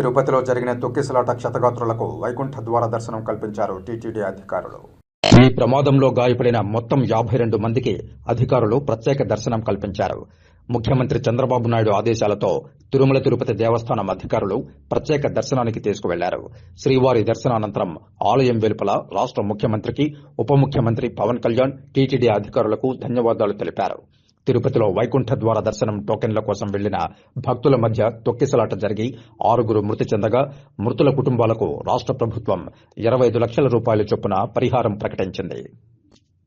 తిరుపతిలో జరిగిన తొక్కిసలాట క్షతగాత్రులకు వైకుంఠ ద్వార దర్శనం కల్పించారు టీటీడీ అధికారులు. ఈ ప్రమాదంలో గాయపడిన మొత్తం యాభై రెండు మందికి అధికారులు ప్రత్యేక దర్శనం కల్పించారు. ముఖ్యమంత్రి చంద్రబాబు నాయుడు ఆదేశాలతో తిరుమల తిరుపతి దేవస్థానం అధికారులు ప్రత్యేక దర్శనానికి తీసుకువెళ్ళారు. శ్రీవారి దర్శనానంతరం ఆలయం వెలుపల రాష్ట ముఖ్యమంత్రికి ఉప ముఖ్యమంత్రి పవన్ కళ్యాణ్ టీటీడీ అధికారులకు ధన్యవాదాలు తెలిపారు. తిరుపతిలో వైకుంఠ ద్వార దర్శనం టోకెన్ల కోసం వెళ్ళిన భక్తుల మధ్య తొక్కిసలాట జరిగి ఆరుగురు మృతి చెందగా మృతుల కుటుంబాలకు రాష్ట్ర ప్రభుత్వం ఇరవై ఐదు లక్షల రూపాయల చొప్పున పరిహారం ప్రకటించింది.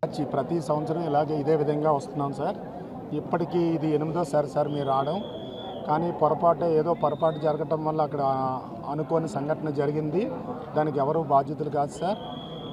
వచ్చి ప్రతి సంవత్సరం ఇలాగే ఇదే విధంగా వస్తున్నాం సార్. ఇప్పటికీ ఇది ఎనిమిదోసారి సార్ మీరు రావడం. కానీ పొరపాటు ఏదో పొరపాటు జరగటం వల్ల అక్కడ అనుకోని సంఘటన జరిగింది. దానికి ఎవరు బాధ్యతలు కాదు సార్.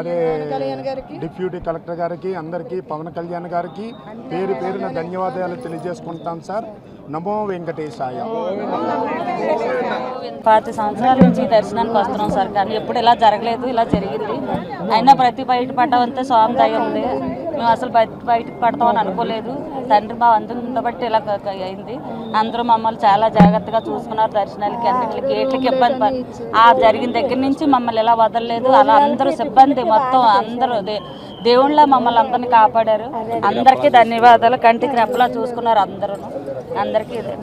అదే డిప్యూటీ కలెక్టర్ గారికి అందరికీ పవన్ కళ్యాణ్ గారికి పేరు పేరున ధన్యవాదాలు తెలియజేసుకుంటాం సార్. నమో వెంకటేశాయ. పాతి సంవత్సరాల నుంచి దర్శనానికి వస్తున్నాం సార్ కానీ ఎప్పుడు ఇలా జరగలేదు ఇలా జరిగింది. అయినా ప్రతి బయట పడ్డామంతే స్వామి దయ ఉంది. మేము అసలు బయట బయటకు పడతామని అనుకోలేదు. తండ్రి మా అందరం బట్టి ఇలా అయింది. అందరూ మమ్మల్ని చాలా జాగ్రత్తగా చూసుకున్నారు దర్శనాలకి అన్నిటికి గేట్లకి ఇబ్బంది ఆ జరిగిన దగ్గర నుంచి మమ్మల్ని ఇలా వదలలేదు. అలా అందరూ సిబ్బంది మొత్తం అందరూ దే- దేవుళ్ళ మమ్మల్ని అందరినీ కాపాడారు. అందరికీ ధన్యవాదాలు. కంటికి రెప్పలా చూసుకున్నారు అందరూ అందరికీ ఇదే